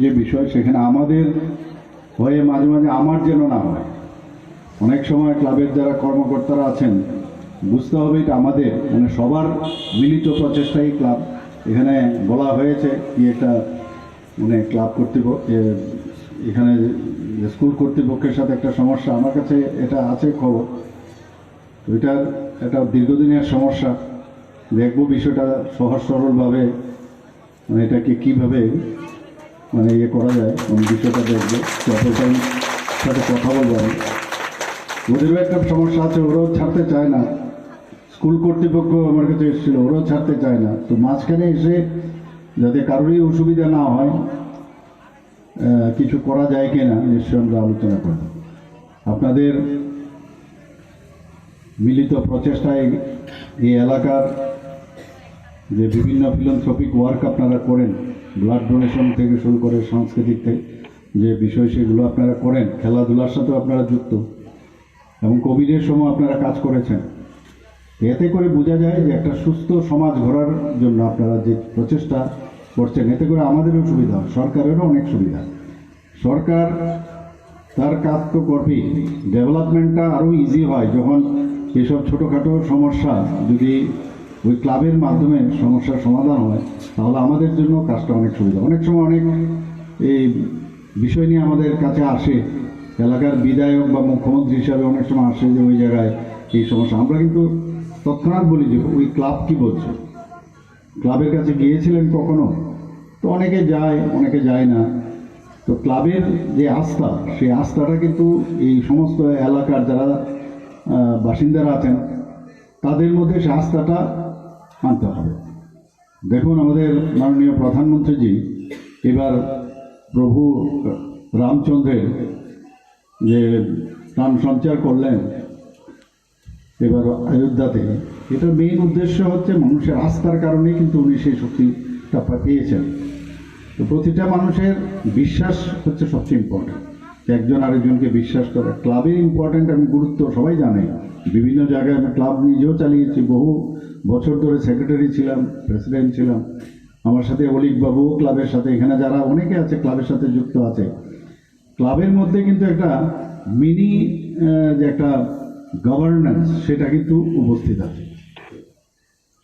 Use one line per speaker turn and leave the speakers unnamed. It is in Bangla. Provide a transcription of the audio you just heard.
যে বিষয় সেখানে আমাদের হয়ে মাঝে মাঝে আমার যেন না হয়। অনেক সময় ক্লাবের যারা কর্মকর্তারা আছেন, বুঝতে হবে এটা আমাদের। মানে সবার মিলিত প্রচেষ্টাই ক্লাব। এখানে বলা হয়েছে কি একটা মানে ক্লাব কর্তৃপক্ষ এখানে স্কুল কর্তৃপক্ষের সাথে একটা সমস্যা। আমার কাছে এটা আছে খবর। এটার একটা দীর্ঘদিনের সমস্যা। দেখব বিষয়টা সহজ সরলভাবে মানে এটাকে কীভাবে মানে ইয়ে করা যায় আমি বিষয়টা দেখব। সাথে কথা বলব। আমি ওদেরও একটা সমস্যা আছে, ওরাও ছাড়তে চায় না। স্কুল কর্তৃপক্ষ আমার কাছে এসেছিল, ওরাও ছাড়তে চায় না। তো মাঝখানে এসে যাতে কারোরই অসুবিধা না হয় কিছু করা যায় কিনা নিশ্চয়ই আমরা আলোচনা করব। আপনাদের মিলিত প্রচেষ্টায় এই এলাকার যে বিভিন্ন ফিলন্থ্রপিক ওয়ার্ক আপনারা করেন ব্লাড ডোনেশন থেকে শুরু করে সাংস্কৃতিক থেকে, যে বিষয় সেগুলো আপনারা করেন, খেলাধুলার সাথেও আপনারা যুক্ত। এবং কোভিডের সময় আপনারা কাজ করেছেন। এতে করে বোঝা যায় যে একটা সুস্থ সমাজ গড়ার জন্য আপনারা যে প্রচেষ্টা করছেন, এতে করে আমাদেরও সুবিধা হয়, সরকারেরও অনেক সুবিধা। সরকার তার কাজ তো করবেই। ডেভেলপমেন্টটা আরও ইজি হয় যখন এসব ছোটোখাটো সমস্যা যদি ওই ক্লাবের মাধ্যমে সমস্যার সমাধান হয়, তাহলে আমাদের জন্য কাজটা অনেক সুবিধা। অনেক সময় অনেক এই বিষয় নিয়ে আমাদের কাছে আসে, এলাকার বিধায়ক বা মুখ্যমন্ত্রী হিসাবে অনেক সময় আসে যে ওই জায়গায় এই সমস্যা। আমরা কিন্তু তৎক্ষণাৎ বলি যে ওই ক্লাব কি বলছে? ক্লাবের কাছে গিয়েছিলেন কখনো? তো অনেকে যায় অনেকে যায় না। তো ক্লাবের যে আস্থা, সেই আস্থাটা কিন্তু এই সমস্ত এলাকার যারা বাসিন্দারা আছেন, তাদের মধ্যে সে আস্থাটা আনতে হবে। দেখুন, আমাদের মাননীয় প্রধানমন্ত্রীজি, এবার প্রভু রামচন্দ্রের যে প্রাণ সঞ্চার করলেন, এবার অযোধ্যাতে এটার মেইন উদ্দেশ্য হচ্ছে মানুষের আস্থার কারণেই কিন্তু উনি সেই শক্তিটা পেয়েছেন। তো প্রতিটা মানুষের বিশ্বাস হচ্ছে সবচেয়ে ইম্পর্টেন্ট একজন আরেকজনকে বিশ্বাস করে। ক্লাবের ইম্পর্টেন্ট এবং গুরুত্ব সবাই জানে। বিভিন্ন জায়গায় আমি ক্লাব নিজেও চালিয়েছি। বহু বছর ধরে সেক্রেটারি ছিলাম প্রেসিডেন্ট ছিলাম। আমার সাথে অলিক বাবুও ক্লাবের সাথে। এখানে যারা অনেকে আছে, ক্লাবের সাথে যুক্ত আছে। ক্লাবের মধ্যে কিন্তু একটা মিনি যে একটা গভর্নেন্স সেটা কিন্তু উপস্থিত আছে।